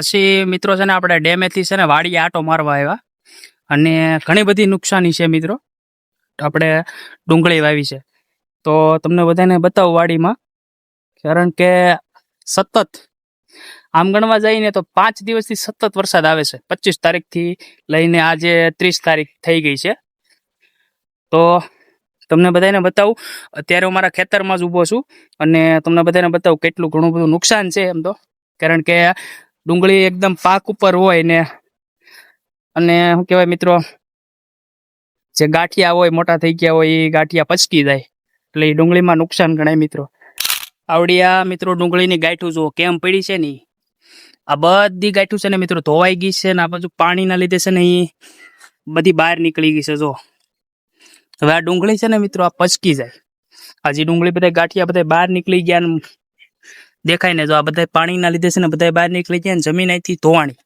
પછી મિત્રો છે ને આપણે ડેમેથી છે ને વાડી આટો મારવા આવ્યા. અને ઘણી બધી નુકસાની છે મિત્રો. આપણે ડુંગળી વાવી છે. તો તમને બધાને બતાવું વાડીમાં. કારણ કે સતત આમ ગણવા જઈને તો પાંચ દિવસથી સતત વરસાદ આવે છે. પચીસ તારીખથી લઈને આજે ત્રીસ તારીખ થઈ ગઈ છે. તો તમને બધાને બતાવું. અત્યારે હું મારા ખેતરમાં જ ઊભો છું. અને તમને બધાને બતાવું કેટલું ઘણું બધું નુકસાન છે એમ તો. કારણ કે ડુંગળી એકદમ પાક ઉપર હોય ને, અને શું કહેવાય મિત્રો, જે ગાંઠિયા હોય, મોટા થઈ ગયા હોય એ ગાંઠિયા પચકી જાય. એટલે એ ડુંગળીમાં નુકસાન ગણાય મિત્રો. આવડી મિત્રો, ડુંગળીની ગાંઠું જુઓ, કેમ પડી છે ને આ બધી ગાંઠું છે ને મિત્રો, ધોવાઈ ગઈ છે ને, આ બાજુ પાણીના લીધે છે ને એ બધી બહાર નીકળી ગઈ છે જો હવે આ ડુંગળી છે ને મિત્રો, આ પચકી જાય. આ ડુંગળી બધા ગાંઠિયા બધા બહાર નીકળી ગયા દેખાય ને જો આ બધા પાણીના લીધે છે ને બધા બહાર નીકળી ગયા ને જમીન અહીંથી ધોવાણી.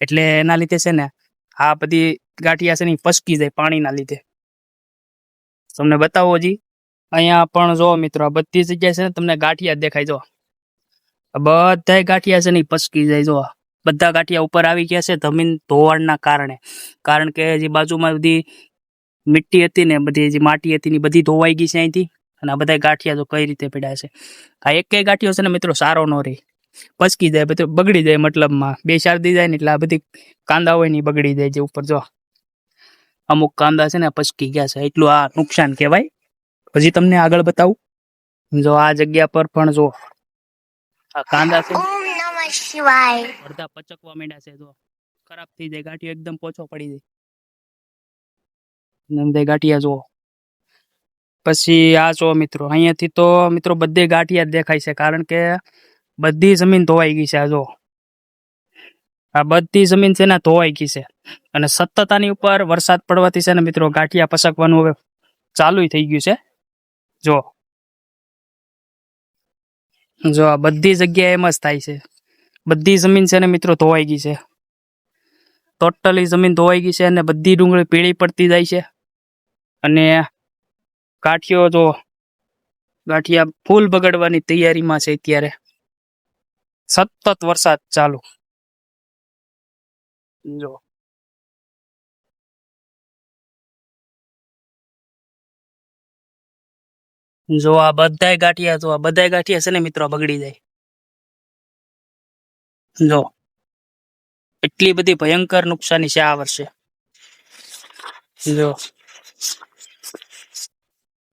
એટલે એના લીધે છે ને આ બધી ગાંઠિયા છે ને પસકી જાય પાણીના લીધે. તમને બતાવો હજી. અહીંયા પણ જો મિત્રો આ બધી જગ્યાએ છે ને તમને ગાંઠિયા દેખાય જો. આ બધાય ગાંઠિયા છે ને પસકી જાય જો. બધા ગાંઠિયા ઉપર આવી ગયા છે જમીન ધોવાણના કારણે. કારણ કે જે બાજુમાં બધી મિટ્ટી હતી ને બધી જે માટી હતી ને બધી ધોવાઈ ગઈ છે અહીંથી. અને આ બધા ગાંઠિયા તો કઈ રીતે પડ્યા છે? આ એક ગાંઠિયો છે ને મિત્રો સારો ન રહી. પચકી જાય બધું બગડી જાય મતલબમાં. બે ચાર દી જાય ને એટલે આ બધી કાંદા હોય ને બગડી જાય જે ઉપર. જો અમુક કાંદા છે ને પચકી ગયા છે. એટલું આ નુકસાન કહેવાય. હજી તમને આગળ બતાવું. જો આ જગ્યા પર પણ જો આ કાંદા છે અડધા પચકવા માંડ્યા છે. જો ખરાબ થઈ જાય. ગાંઠિયો એકદમ પોચો પડી જાય. ગાંઠિયા જુઓ પછી આ જો મિત્રો, અહીંયાથી તો મિત્રો બધી ગાંઠિયા જ દેખાય છે, કારણ કે બધી જમીન ધોવાઈ ગઈ છે, આ જો આ બધી જમીન છે ને ધોવાઈ ગઈ છે. અને સતત આની ઉપર વરસાદ પડવાથી છે ને મિત્રો ગાંઠિયા પસકવાનું હવે ચાલુ થઈ ગયું છે. જો જો આ બધી જગ્યાએ એમ જ થાય છે. બધી જમીન છે ને મિત્રો ધોવાઈ ગઈ છે. ટોટલી જમીન ધોવાઈ ગઈ છે અને બધી ડુંગળી પીળી પડતી જાય છે. અને ગાંઠિયો જો ગાંઠિયા ફૂલ બગડવાની તૈયારીમાં છે અત્યારે. સતત વરસાદ ચાલુ. જો. જો આ બધાય ગાંઠિયા જો આ બધાય ગાંઠિયા છે ને મિત્રો બગડી જાય. જો. એટલી બધી ભયંકર નુકસાની છે આ વર્ષે. જો.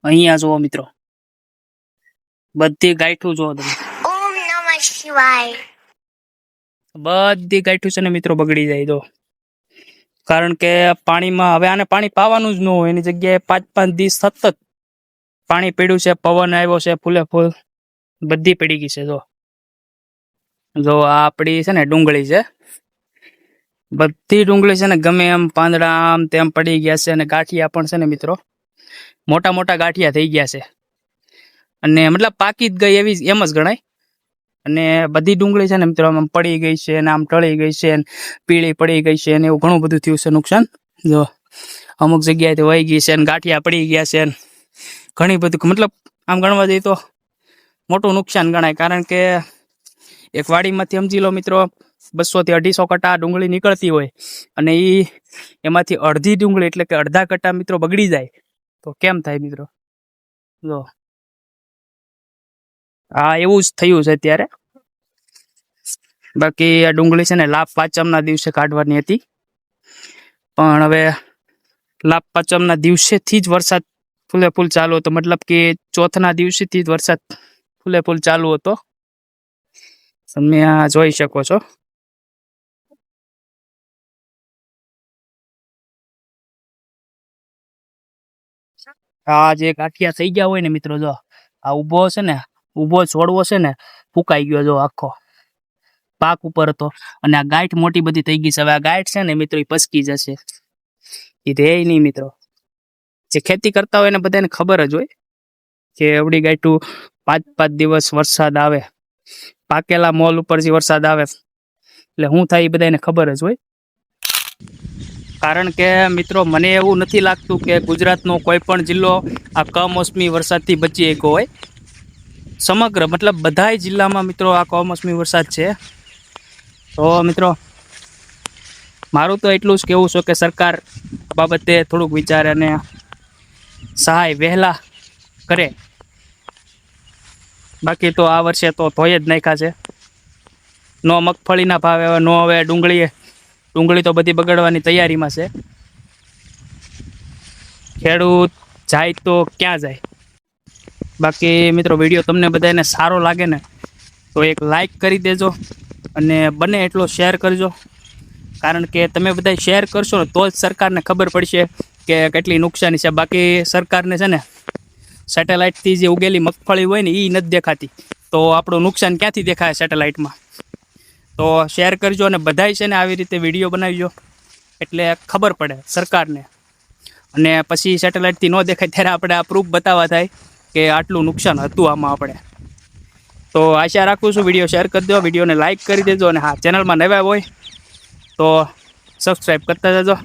અહીંયા જુઓ મિત્રો. બધી ગાંઠું જુઓ તમે. ઓમ નમઃ શિવાય. બધી ગાંઠું છે ને મિત્રો બગડી જાય તો કારણ કે પાણીમાં હવે આને પાણી પાવાનું જ ન હોય. એની જગ્યાએ પાંચ પાંચ દિવસ સતત પાણી પીડ્યું છે પવન આવ્યો છે ફૂલે ફૂલ. બધી પડી ગઈ છે જો. જો આ આપણી છે ને ડુંગળી છે. બધી ડુંગળી છે ને ગમે એમ પાંદડા આમ તેમ પડી ગયા છે અને ગાંઠિયા પણ છે ને મિત્રો. મોટા મોટા ગાંઠિયા થઈ ગયા છે. અને મતલબ પાકી જ ગઈ એવી એમ જ ગણાય. અને બધી ડુંગળી છે ને મિત્રો, આમ પડી ગઈ છે ને આમ ટળી ગઈ છે ને પીળી પડી ગઈ છે ને એવું ઘણું બધું થયું છે નુકસાન. જો, અમુક જગ્યાએથી વહી ગઈ છે ને ગાંઠિયા પડી ગયા છે ને ઘણી બધું મતલબ આમ ગણવા જઈએ તો મોટું નુકસાન ગણાય. કારણ કે એક વાડીમાંથી સમજી લો મિત્રો, બસોથી અઢીસો કટા ડુંગળી નીકળતી હોય અને એ એમાંથી અડધી ડુંગળી એટલે કે અડધા કટા મિત્રો બગડી જાય. તો કેમ થાય મિત્રો? જો. હા, એવું જ થયું છે અત્યારે. બાકી આ ડુંગળી છે ને લાભ પાંચમના દિવસે કાઢવાની હતી. પણ હવે લાભ પાંચમના દિવસેથી જ વરસાદ ફૂલે ફૂલ ચાલુ હતો. મતલબ કે ચોથના દિવસેથી જ વરસાદ ફૂલે ફૂલ ચાલુ હતો. તમે આ જોઈ શકો છો. આ જે ગાંઠિયા થઈ ગયા હોય ને મિત્રો, જો, આ ઊભો છે ને, ઊભો છોડવો છે ને, ફૂકાઈ ગયો જો આખો. પાક ઉપર હતો અને આ ગાંઠ મોટી બધી થઈ ગઈ છે. હવે આ ગાંઠ છે ને મિત્રો, એ પસકી જશે. એ રહે નહીં મિત્રો. જે ખેતી કરતા હોય એને બધાને ખબર જ હોય કે એવડી ગાંઠું પાંચ પાંચ દિવસ વરસાદ આવે. પાકેલા મોલ ઉપરથી વરસાદ આવે, એટલે શું થાય એ બધાને ખબર જ હોય. કારણ કે મિત્રો, મને એવું નથી લાગતું કે ગુજરાતનો કોઈ પણ જિલ્લો આ કમોસમી વરસાદથી બચી એક હોય. સમગ્ર, મતલબ બધાય જિલ્લામાં મિત્રો આ કમોસમી વરસાદ છે. તો મિત્રો, મારું તો એટલું જ કહેવું છે કે સરકાર બાબતે થોડુંક વિચારે અને સહાય વહેલા કરે. બાકી તો આ વર્ષે તો ધોઈ જ નાખ્યા છે. નો મગફળીના ભાવે, નો હવે ડુંગળી ડુંગળી તો બધી બગડવાની તૈયારીમાં છે. ખેડૂત જાય તો ક્યાં જાય? બાકી મિત્રો, વીડિયો તમને બધાને સારો લાગે ને, તો એક લાઈક કરી દેજો અને બને એટલો શેર કરજો. કારણ કે તમે બધા શેર કરશો ને, તો જ સરકારને ખબર પડશે કે કેટલી નુકસાની છે. બાકી સરકારને છે ને સેટેલાઇટથી જે ઉગેલી મગફળી હોય ને એ નથી દેખાતી. તો આપણું નુકસાન ક્યાંથી દેખાય સેટેલાઇટમાં તો શેર કરજો અને બધાય છે ને આવી રીતે વીડિયો બનાવજો. એટલે ખબર પડે સરકારને. અને પછી સેટેલાઇટથી ન દેખાય ત્યારે આપણે આ પ્રૂફ બતાવવા થાય કે આટલું નુકસાન હતું આમાં આપણે. તો આશા રાખું છું વીડિયો શેર કરી દો વિડીયોને લાઇક કરી દેજો અને હા ચેનલમાં નવા હોય તો સબસ્ક્રાઈબ કરતા જજો.